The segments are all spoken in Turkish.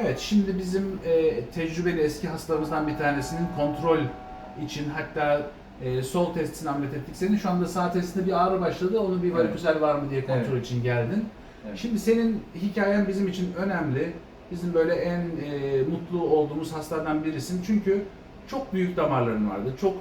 Evet, şimdi bizim e, tecrübeli eski hastalarımızdan bir tanesinin kontrol için hatta e, sol testisini ameliyat ettik. Senin şu anda sağ testinde bir ağrı başladı. Onu bir Evet. varikosel var mı diye kontrol Evet. için geldin. Evet. Şimdi senin hikayen bizim için önemli. Bizim böyle en e, mutlu olduğumuz hastalardan birisin. Çünkü çok büyük damarların vardı. Çok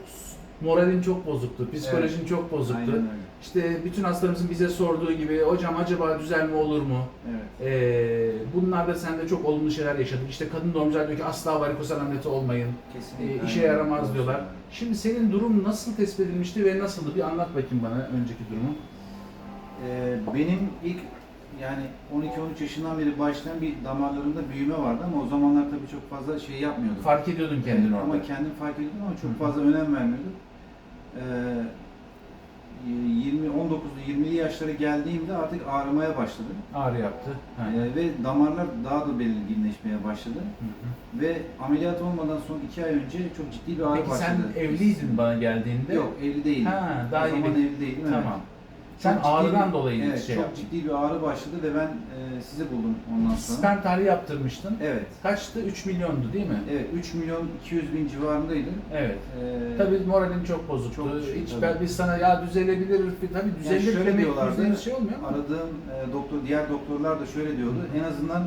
moralin çok bozuktu, psikolojin çok bozuktu. Aynen öyle. İşte bütün hastalarımızın bize sorduğu gibi hocam acaba düzelme olur mu? Evet. Ee, bunlarda sende çok olumlu şeyler yaşadık. İşte kadın doğumcular diyor ki asla varikosel ameliyatı olmayın. Kesinlikle. Ee, işe aynen. yaramaz Doğru diyorlar. Şimdi senin durum nasıl tespit edilmişti ve nasıldı? Bir anlat bakayım bana önceki durumu. Ee, benim ilk yani 12-13 yaşından beri başlayan bir damarlarımda büyüme vardı ama o zamanlar tabii çok fazla şey yapmıyordum. Fark ediyordun kendini Evet, orada. Ama kendim fark ediyordum ama çok fazla önem vermiyordum. Ee, 20 19'lu 20'li yaşlara geldiğimde artık ağrımaya başladı. Ağrı yaptı. Ha. Ee, ve damarlar daha da belirginleşmeye başladı. Hı hı. Ve ameliyat olmadan son 2 ay önce çok ciddi bir ağrı Peki başladı. sen evliydin bana geldiğinde. Yok evli değilim. Ha, daha o zaman evli değilim. evet. Sen Çok ciddi ağrıdan bir- dolayı evet, şey çok yaptın. ciddi bir ağrı başladı ve ben e, sizi buldum ondan sonra. Sperm tarihi yaptırmıştın. Evet. Kaçtı? 3 milyondu değil mi? Evet 3 milyon 200 bin civarındaydı. Evet. Ee, Tabii moralin çok bozuktu. Çok, Hiç tabii. ben biz sana ya düzelebilir, tabii düzelir şöyle demek yüz şey olmuyor ama. aradığım e, doktor diğer doktorlar da şöyle diyordu. En azından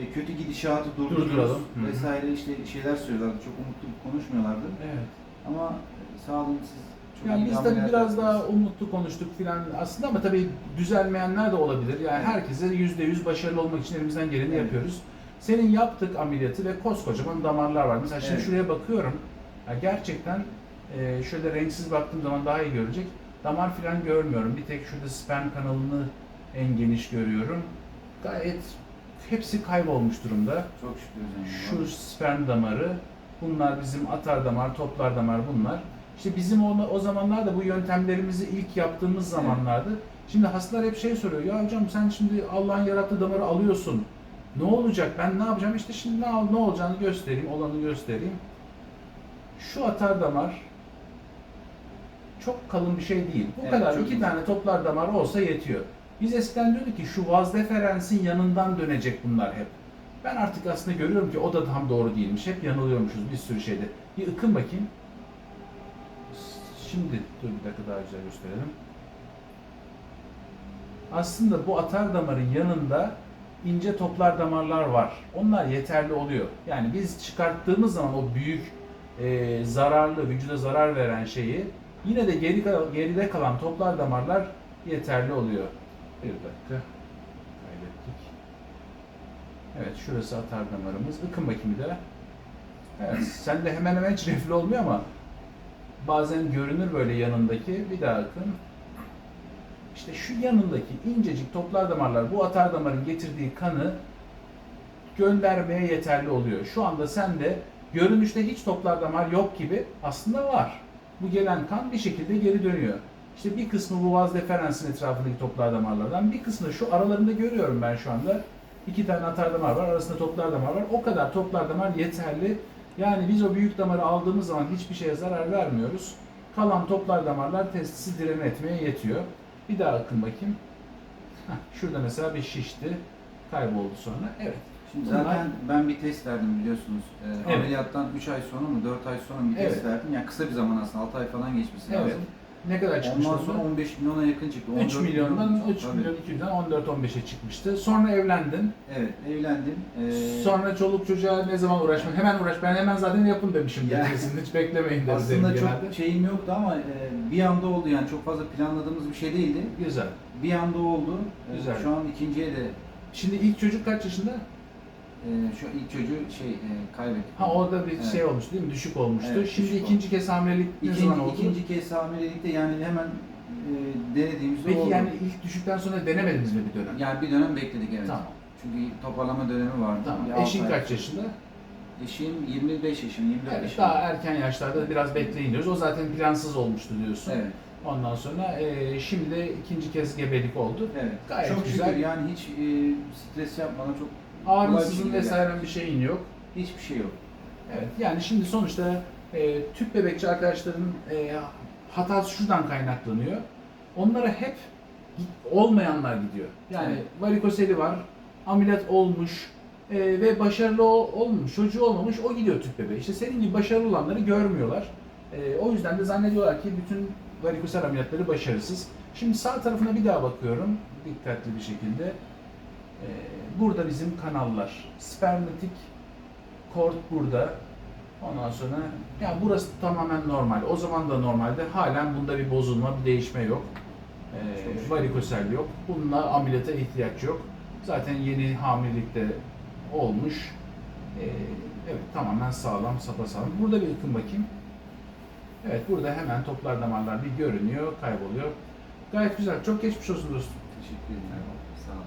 e, kötü gidişatı durdururuz Durduralım. Hı hı. vesaire işte şeyler söylüyorlardı. Çok umutlu konuşmuyorlardı. Evet. Ama sağ olun siz Yani biz tabii biraz daha umutlu konuştuk filan aslında ama tabii düzelmeyenler de olabilir. Yani herkese yüzde yüz başarılı olmak için elimizden geleni Evet. yapıyoruz. Senin yaptık ameliyatı ve koskocaman damarlar var. Mesela şimdi Evet. şuraya bakıyorum. Ya gerçekten e, şöyle renksiz baktığım zaman daha iyi görecek. Damar filan görmüyorum. Bir tek şurada sperm kanalını en geniş görüyorum. Gayet hepsi kaybolmuş durumda. Çok şükür hocam. Şu sperm damarı, bunlar bizim atar damar, toplar damar bunlar. İşte bizim o, o zamanlarda bu yöntemlerimizi ilk yaptığımız zamanlardı. Şimdi hastalar hep şey soruyor, ya hocam sen şimdi Allah'ın yarattığı damarı alıyorsun. Ne olacak, ben ne yapacağım? İşte şimdi ne, ne olacağını göstereyim, olanı göstereyim. Şu atar damar çok kalın bir şey değil. Bu Evet, kadar iki iyi. tane toplar damar olsa yetiyor. Biz eskiden diyorduk ki şu vaz deferensin yanından dönecek bunlar hep. Ben artık aslında görüyorum ki o da tam doğru değilmiş. Hep yanılıyormuşuz bir sürü şeyde. Bir ıkın bakayım. Şimdi dur bir dakika daha güzel gösterelim. Aslında bu atar damarın yanında ince toplar damarlar var. Onlar yeterli oluyor. Yani biz çıkarttığımız zaman o büyük e, zararlı, vücuda zarar veren şeyi yine de geri geride kalan toplar damarlar yeterli oluyor. Bir dakika. Kaybettik. Evet şurası atar damarımız. Ikın bakayım bir daha. Evet sen de hemen hemen hiç reflü olmuyor ama bazen görünür böyle yanındaki. Bir daha akın. İşte şu yanındaki incecik toplar damarlar bu atar damarın getirdiği kanı göndermeye yeterli oluyor. Şu anda sende görünüşte hiç toplar damar yok gibi aslında var. Bu gelen kan bir şekilde geri dönüyor. İşte bir kısmı bu vaz deferensin etrafındaki toplar damarlardan, bir kısmı şu aralarında görüyorum ben şu anda. İki tane atar damar var, arasında toplar damar var. O kadar toplar damar yeterli. Yani biz o büyük damarı aldığımız zaman hiçbir şeye zarar vermiyoruz. Kalan toplar damarlar testisi direne etmeye yetiyor. Bir daha akın bakayım. Heh, şurada mesela bir şişti. Kayboldu sonra. Evet. Şimdi Bunlar- zaten ben bir test verdim biliyorsunuz. Ee, Evet. Ameliyattan 3 ay sonra mı 4 ay sonra mı bir test Evet. verdim. Yani kısa bir zaman aslında 6 ay falan geçmesi Evet. lazım. Ne kadar çıkmış Ondan sonra 15 milyona yakın çıktı. 3 14 milyondan milyon- 3 Tabii. milyon 200'den 14-15'e çıkmıştı. Sonra evlendin. Evet evlendim. Ee, Sonra çoluk çocuğa ne zaman uğraşmak? Hemen uğraş. Ben hemen zaten yapın demişim. Ya. Kesin hiç beklemeyin deriz aslında dedim çok genelde. şeyim yoktu ama e, bir anda oldu yani çok fazla planladığımız bir şey değildi. Güzel. Bir anda oldu. Ee, Güzel. Şu an ikinciye de Şimdi ilk çocuk kaç yaşında? E, şu ilk çocuğu şey e, kaybettik. Ha orada bir Evet. şey olmuştu değil mi? Düşük olmuştu. Evet, Şimdi düşük ikinci kez hamilelik ne İkinci, zaman oldu? ikinci kez hamilelikte yani hemen e, denediğimizde Peki oldu. yani ilk düşükten sonra denemediniz mi bir dönem? Yani bir dönem bekledik evet. Tamam. Çünkü toparlama dönemi vardı. Tamam. Bir Eşin kaç yaşında? Eşim 25 yaşında, 24 Evet, yaşında. daha erken yaşlarda biraz bekleyin diyoruz. O zaten plansız olmuştu diyorsun. Evet, Ondan sonra e, şimdi de ikinci kez gebelik oldu. evet. Gayet çok güzel. şükür yani hiç e, stres yapmadan çok Ağrısızın şekilde. vesaire bir şeyin yok. hiçbir şey yok. Evet yani şimdi sonuçta e, tüp bebekçi arkadaşların e, hatası şuradan kaynaklanıyor. Onlara hep olmayanlar gidiyor. Yani Evet. varikoseli var, ameliyat olmuş, Ee, ve başarılı ol- olmamış, çocuğu olmamış, o gidiyor tüp bebeğe. İşte senin gibi başarılı olanları görmüyorlar. Ee, o yüzden de zannediyorlar ki bütün varikosel ameliyatları başarısız. Şimdi sağ tarafına bir daha bakıyorum dikkatli bir şekilde. Ee, burada bizim kanallar. Spermatik kort burada. Ondan sonra ya burası tamamen normal. O zaman da normalde halen bunda bir bozulma, bir değişme yok. Ee, varikosel yok. Bununla ameliyata ihtiyaç yok. Zaten yeni hamilelikte olmuş. Ee, evet tamamen sağlam, sapasağlam. Burada bir ıkın bakayım. Evet burada hemen toplar damarlar bir görünüyor, kayboluyor. Gayet güzel. Çok geçmiş olsun dostum. Teşekkür ederim. Sağ olun.